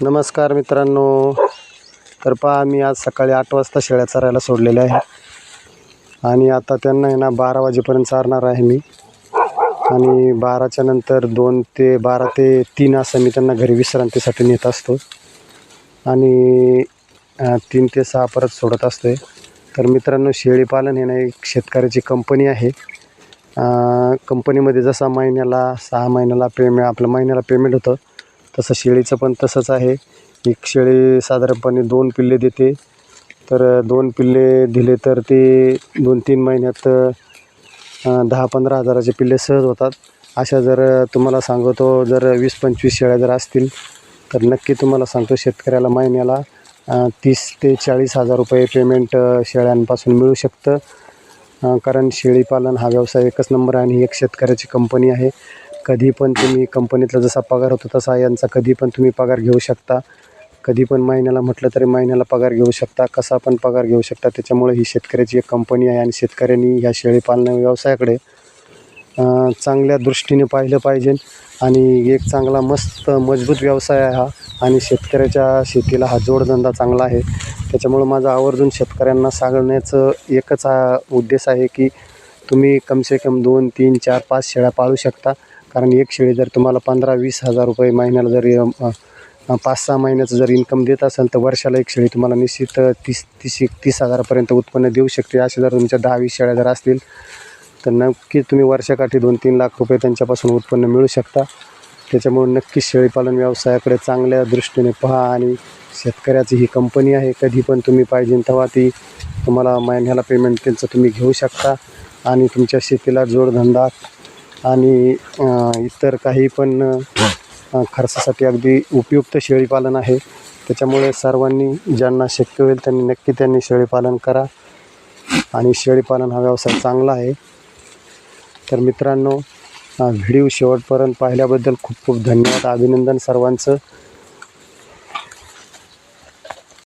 नमस्कार मित्रांनो. तर पहा मी आज सकाळी आठ वाजता शेळ्या चरायला सोडलेल्या आहे. आणि आता त्यांना आहे ना बारा वाजेपर्यंत चारणार आहे मी. आणि बाराच्या नंतर दोन ते बारा ते तीन असं मी त्यांना घरी विश्रांतीसाठी नेत असतो. आणि तीन ते सहा परत सोडत असतो आहे तर मित्रांनो शेळीपालन हे ना एक शेतकऱ्याची कंपनी आहे. कंपनीमध्ये जसा महिन्याला सहा महिन्याला पेमे आपलं महिन्याला पेमेंट होतं. तसं शेळीचं पण तसंच आहे. एक शेळी साधारणपणे दोन पिल्ले देते. तर दोन पिल्ले दिले तर ते दोन तीन महिन्यात दहा पंधरा हजाराचे पिल्ले सहज होतात. अशा जर तुम्हाला सांगतो जर वीस पंचवीस शेळ्या जर असतील तर नक्की तुम्हाला सांगतो शेतकऱ्याला महिन्याला तीस ते चाळीस हजार रुपये पेमेंट शेळ्यांपासून मिळू शकतं. कारण शेळीपालन हा व्यवसाय एकच नंबर आणि एक शेतकऱ्याची कंपनी आहे. कधी पण तुम्ही कंपनीतला जसा पगार होतो तसा यांचा कधी पण तुम्ही पगार घेऊ शकता. कधी पण महिन्याला म्हटलं तरी महिन्याला पगार घेऊ शकता. कसा पण पगार घेऊ शकता. त्याच्यामुळे ही शेतकऱ्याची एक कंपनी आहे आणि शेतकऱ्यांनी ह्या शेळीपालन व्यवसायाकडे चांगल्या दृष्टीने पाहिलं पाहिजे. आणि एक चांगला मस्त मजबूत व्यवसाय आहे हा. आणि शेतकऱ्याच्या शेतीला हा जोडधंदा चांगला आहे. त्याच्यामुळं माझा आवर्जून शेतकऱ्यांना सांगण्याचं एकच हा उद्देश आहे की तुम्ही कमसे कम दोन तीन चार पाच शेळ्या पाळू शकता. कारण एक शेळी जर तुम्हाला पंधरा वीस हजार रुपये महिन्याला जरी पाच सहा महिन्याचं जर इन्कम देत असेल तर वर्षाला एक शेळी तुम्हाला निश्चित तीस तीस एक तीस हजारापर्यंत उत्पन्न देऊ शकते. असे जर तुमच्या दहा वीस शेळ्या जर असतील तर नक्की तुम्ही वर्षाकाठी दोन तीन लाख रुपये त्यांच्यापासून उत्पन्न मिळू शकता. त्याच्यामुळे नक्कीच शेळीपालन व्यवसायाकडे चांगल्या दृष्टीने पहा आणि शेतकऱ्याची ही कंपनी आहे कधी पण तुम्ही पाहिजे तेव्हा ती तुम्हाला महिन्याला पेमेंट त्यांचं तुम्ही घेऊ शकता. आणि तुमच्या शेतीला जोडधंदा आणि इतर काही पण खर्चासाठी अगदी उपयुक्त शेळीपालन आहे. त्याच्यामुळे सर्वांनी ज्यांना शक्य होईल त्यांनी नक्की त्यांनी शेळीपालन करा. आणि शेळीपालन हा व्यवसाय चांगला आहे. तर मित्रांनो व्हिडिओ शेवटपर्यंत पाहिल्याबद्दल खूप खूप धन्यवाद. अभिनंदन सर्वांचं.